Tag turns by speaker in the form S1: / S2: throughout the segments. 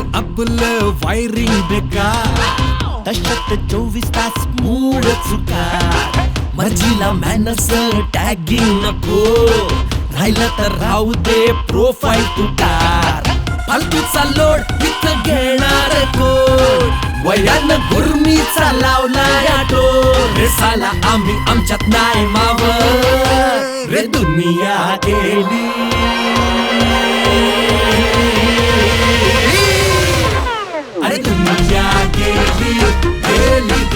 S1: आपलं वायरिंग बेकार.
S2: तशात चोवीस तास मूड चुका
S1: मर्जीला मॅनस टॅगिंग नको. राहिलं तर राहू दे प्रोफाईल तुकार फालतूचा लोड इथं घेणार कोण? वयानं गुरमीचा लावणाऱ्या टोन रे साला आम्ही आमच्यात नाही माव रे दुनिया गेली. दुनिया गेली गेली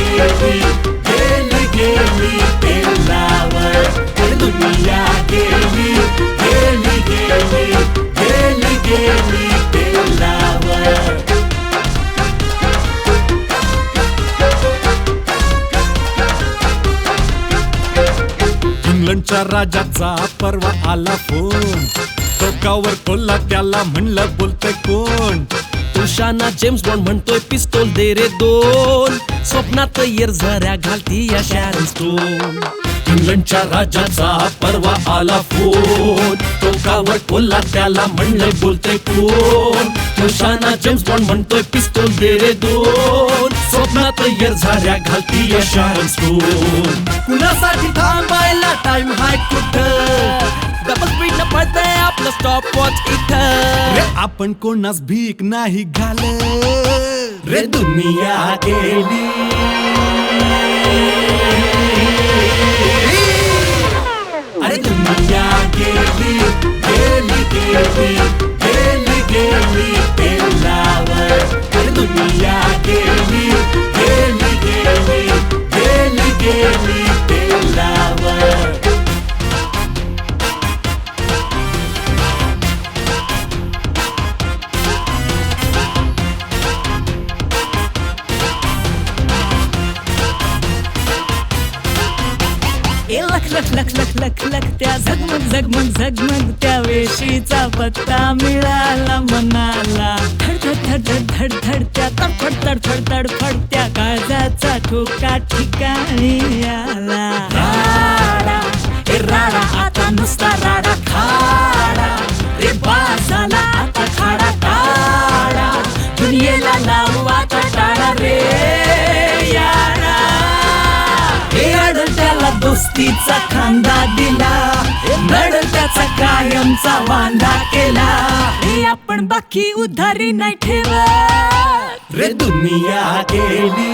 S1: इंग्लंडच्या राजाचा परवा आला फोन. टोकावर कोल्हा त्याला म्हणलं बोलतोय कोण? तुषाना जेम्स बॉन्ड म्हणतोय पिस्तोल दे रे दोन. स्वप्नात येरझऱ्या घालती या शॅरन स्टोन. इंग्लंडच्या राजाचा परवा आला फोन. टोकावर बोलला त्याला म्हणलंय बोलतोय कोण. तुषाना जेम्स बॉन्ड म्हणतोय पिस्तोल दे रे दोन. स्वप्नात येरझऱ्या घालती या शॅरन स्टोन. कुणासाठी थांबायला टाइम हाय कुठं? आपलं स्टॉप वॉच इथं. आपण कोणास भीक नाही घाल रे दुनिया गेली.
S3: ए लख लख लख लख लख लख त्या झगमग झगमग झगमग त्या वेशीचा पत्ता मिळाला मनाला. धडधड धड धड धड त्या तडफड तडफड तडफड त्या काळजाचा ठोका ठिकाणी आला. राडा ए राडा आता नुसता राडा खा. तिचा खांदा दिला. नडल त्याचा कायमचा वांदा केला. हे आपण बाकी उधारी नाही ठेवा
S1: रे दुनिया गेली